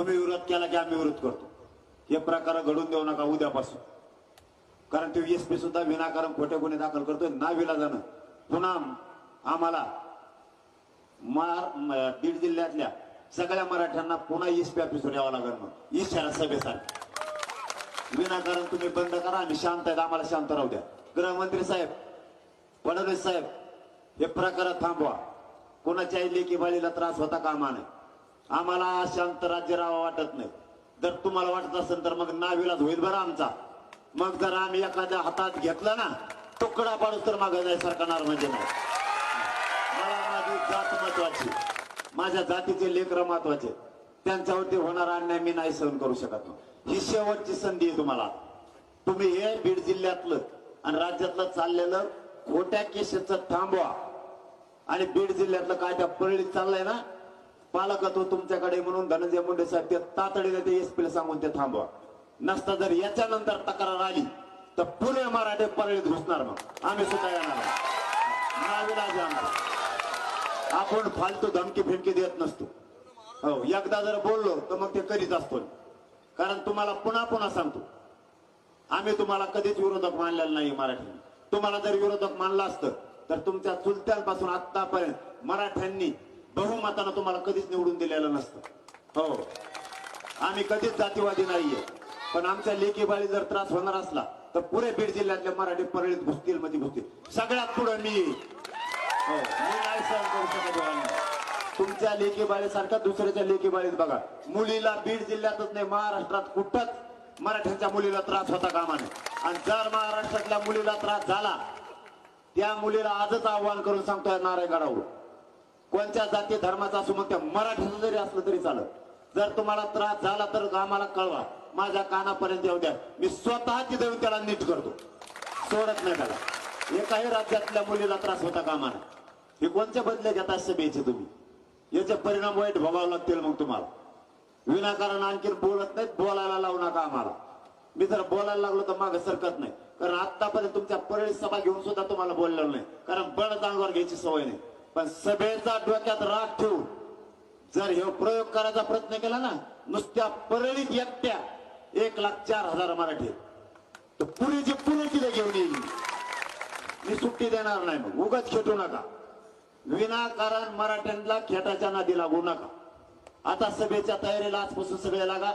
तुम्ही विरोध केला की आम्ही विरोध करतो. हे प्रकार घडून देऊ नका उद्यापासून. कारण ते एसपी सुद्धा विनाकारण खोटे गुन्हे दाखल करतोय ना विलाजानं पुन्हा आम्हाला मार बीड जिल्ह्यातल्या सगळ्या मराठ्यांना पुन्हा एसपी ऑफिसवर यावं लागेल मग इशारा सभेसाठी विनाकारण तुम्ही बंद करा आम्ही शांत आहेत आम्हाला शांत राहू द्या. गृहमंत्री साहेब फडणवीस साहेब हे प्रकार थांबवा. कोणाच्याही लेखी बाळीला त्रास होता कामा नये. आम्हाला शांत राज्य राहावं वाटत नाही. जर तुम्हाला वाटत असेल तर मग नाविलाच होईल बरं आमचा. मग जर आम्ही एखाद्या हातात घेतला ना तुकडा पाडूस तर मागे जाय सरकणार म्हणजे नाही. मला माझी जात महत्वाची. माझ्या जातीचे लेकर महत्त्वाचे. त्यांच्यावरती होणारा अन्याय मी नाही सहन करू शकत. ही शेवटची संधी आहे तुम्हाला. तुम्ही हे बीड जिल्ह्यातलं आणि राज्यातलं चाललेलं खोट्या केसेसचं थांबवा. आणि बीड जिल्ह्यातलं काय त्या परळीत चाललंय ना पालकत्व तुमच्याकडे म्हणून धनंजय मुंडे साहेब ते तातडीने ते एसपीला सांगून ते थांबवा. नसता जर याच्यानंतर तक्रार आली तर पुणे मराठे परळीत घुसणार मग. आम्ही सुद्धा येणार आपण फालतू धमकी फिमकी देत नसतो. हो एकदा जर बोललो तर मग ते करीत असतो कारण तुम्हाला पुन्हा पुन्हा सांगतो. आम्ही तुम्हाला कधीच विरोधक मानलेला नाही मराठ्यांनी तुम्हाला जर विरोधक मानलं असतं तर तुमच्या चुलत्यांपासून आतापर्यंत मराठ्यांनी बहुमतानं तुम्हाला कधीच निवडून दिलेलं नसतं. हो. आम्ही कधीच जातीवादी नाहीये. पण आमच्या लेखीबाळी जर त्रास होणार असला तर पुरे बीड जिल्ह्यातल्या मराठी परळीत घुसतील मध्ये घुसतील. सगळ्यात पुढे मी. हो. मी नाही सहन करू शकत तुमच्या लेखीबाळीसारख्या दुसऱ्याच्या लेखीबाळीत बघा. मुलीला बीड जिल्ह्यातच नाही महाराष्ट्रात कुठंच मराठ्यांच्या मुलीला त्रास होता कामा नये आणि जर महाराष्ट्रातल्या मुलीला त्रास झाला त्या मुलीला आजच आव्हान करून सांगतोय नारायणगडावर कोणत्या जाती धर्माचा असो मग त्या मराठीचं जरी असलं तरी चालत जर तुम्हाला त्रास झाला तर आम्हाला कळवा. माझ्या कानापर्यंत येऊ द्या. मी स्वतः तिथे येऊन त्याला नीट करतो. सोडत नाही त्याला. एकाही राज्यातल्या मुलीला त्रास होता कामाला. हे कोणते बदले घेता सभेचे तुम्ही? याचे परिणाम वाईट भोगावे लागतील मग तुम्हाला. विनाकारण आणखीन बोलत नाहीत बोलायला लावू नका आम्हाला. मी जर बोलायला लागलो तर मागे सरकत नाही. कारण आतापर्यंत तुमच्या परळी सभा घेऊन सुद्धा तुम्हाला बोललेलो नाही. कारण बळ अंगावर घ्यायची सवय नाही. पण सभेचा डोक्यात राग ठेवून जर हे प्रयोग करायचा प्रयत्न केला ना नुसत्या परळीत एकट्या एक लाख चार हजार मराठी तर पुणे पुरीची पुणे तिथे घेऊन येईल. मी सुट्टी देणार नाही मग. उगाच खेटू नका. विनाकारण मराठ्यांना खेटाच्या नादी लागू नका. आता सभेच्या तयारीला आजपासून सगळे लागा.